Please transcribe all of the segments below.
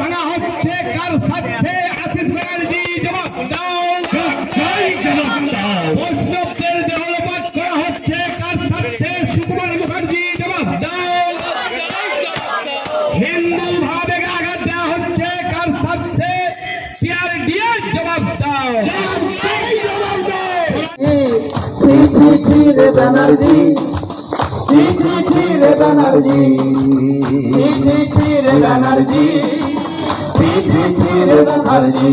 ভাঙা হচ্ছে কার সাথে আশিস টিআর ডিএর জবাব দাও। শ্রী ছি ছি রে ব্যানার্জি ছি ছি ছি রে ব্যানার্জি। শ্রী ছি ছি রে ব্যানার্জি। ছি ছি ছি রে ব্যানার্জি।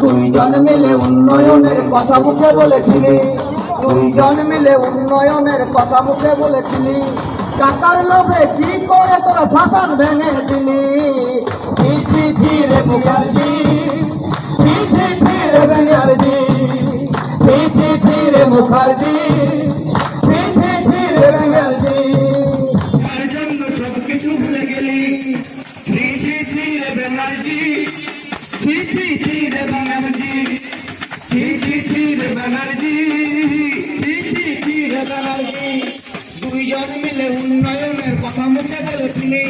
দুইজন মিলে উন্নয়নের কথা মুখে বলেছিলি। দুইজন মিলে উন্নয়নের কথা মুখে বলেছিলি। টাকার লোভে কি করে তোরা শাসন ভেঙে দিলি? সবকিছু ভুলে গেলি। ব্যানার্জি। ব্যানার্জি। দুইজন মিলে উন্নয়নের কথা মুখে বলেছিলি।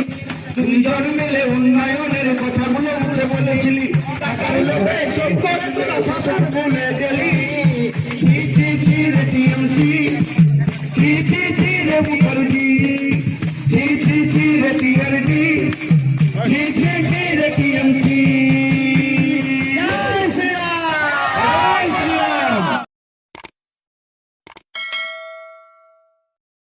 দুইজন মিলে উন্নয়নের কথাগুলো মুখে বলেছিলি। টাকার লোভে চোখ করে তোরা শাসন বলে গেলি টিএমসি। মুখার্জি। টিআরজি।